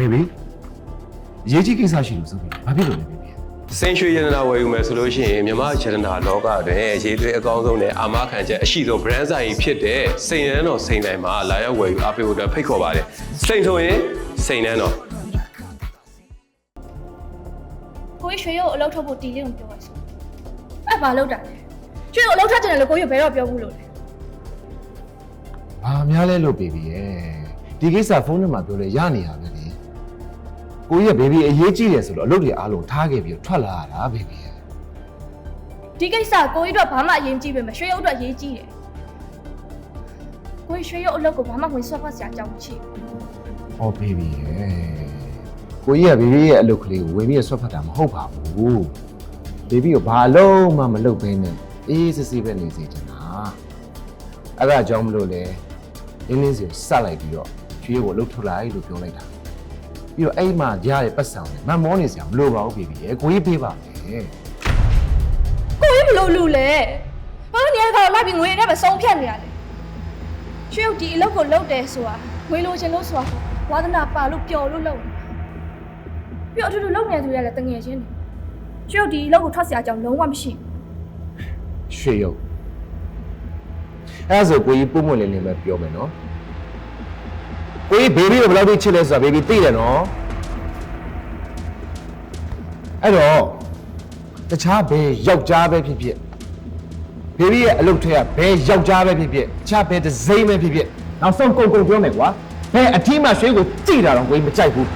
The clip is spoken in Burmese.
ဘေဘီအရေးကြီးကိစ္စရှိလို့ဆိုပြီးဘာဖြစ်လို့လဲဘေဘီစိန်ရွှေရတနာဝယ်ယူမယ်ဆိုလို့ရှိရင်မြမရတနာလောကတွင်ရေးသွေးအကောင်းဆုံးနဲ့အာမခံချက်အရှိဆုံး brand ဆိုင်ဖြစ်တဲ့စိန်နန်းတော်စိန်တိုင်းမှာလာရောက်ဝယ်ယူအားပေးဖို့အတွက်ဖိတ်ခေါ်ပါတယ်စိန်ဆိုရင်စိန်နန်းတော်ကိုကြီးရွှေရုပ်အလုပ်ထုတ်ဖို့တီလေးကိုပြောပါစို့အဲ့ဘာလုပ်တာလဲရွှေရုပ်အလုပ်ထွက်ကြတယ်လို့ကိုကြီးဘယ်တော့ပြောဘူးလို့လဲဘာများလဲလို့ဘေဘီရဲ့ဒီကိစ္စဖုန်းထဲမှာပြောလဲရနေရပဲလေ ကိုကြီးကဘေဘီအရေးကြီးတယ်ဆိုတော့အလုပ်တွေအားလုံးထားခဲ့ပြီးတော့ထွက်လာရတာဘေဘီရဲ့ဒီကိစ္စကိုကြီးတို့ဘာမှအရင်ကြည့်ပဲမရွှေရုပ်တို့အရေးကြီးတယ်ကိုကြီးရွှေရုပ်အလုပ်ကိုဘာမှဝင်ဆွတ်ဖတ်စရာအကြောင်းမရှိဘူးဟောဘေဘီရဲ့ကိုကြီးကဘေဘီရဲ့အလုပ်ကလေးကိုဝင်ပြီးတော့ဆွတ်ဖတ်တာမဟုတ်ပါဘူးဘေဘီကိုဘာအလုံးမှမလုပ်ဘဲနဲ့အေးစစ်စစ်ပဲနေစေချင်တာအဲ့ဒါကြောင့်မလို့လေနင်းနင်းစီကိုစလိုက်ပြီးတော့ကျွေးကိုလှုပ်ထွက်လိုက်လို့ပြောလိုက်တာ ပြီးတော့အဲ့မှာကြားတဲ့ပတ်စံနဲ့မတ်မောနေစရာမလိုပါဘူးဘေဘီရဲ့ကိုကြီးပေးပါမယ်ကိုကြီးဘလို့လူလဲဘာလို့နေရာကောင်လိုက်ပြီးငွေနဲ့ပဲဆုံးဖြတ်နေရလဲရွှေရုပ်ဒီအလုပ်ကိုလုပ်တယ်ဆိုတာငွေလိုချင်လို့ဆိုတာဝါသနာပါလို့ပျော်လို့လုပ်နေတာပြီးတော့အထူးထူးလုပ်နေသူတွေကလည်းတငယ်ချင်းတွေရွှေရုပ်ဒီအလုပ်ကိုထွက်စရာအကြောင်းလုံးဝမရှိဘူးရွှေရုပ်အဲ့ဒါဆိုကိုကြီးပုံမွင့်လင်းလင်းပဲပြောမယ်နော်ကိုကြီးဘေဘီကိုဘယ်လောက်ထိချစ်လဲဆိုတာဘေဘီသိတယ်နော် အဲ့တော့တခြားဘယ်ယောက်ျားပဲဖြစ်ဖြစ်ဘေဘီရဲ့အလုပ်ထဲကဘယ်ယောက်ျားပဲဖြစ်ဖြစ်တခြားဘယ်တစ်စိမ့်ပဲဖြစ်ဖြစ်နောက်ဆုံးကုန်ကုန်ပြောမယ်ကွာဘယ်အထီးမှရွှေကိုကြည်တာတော့ကိုကြီးမကြိုက်ဘူး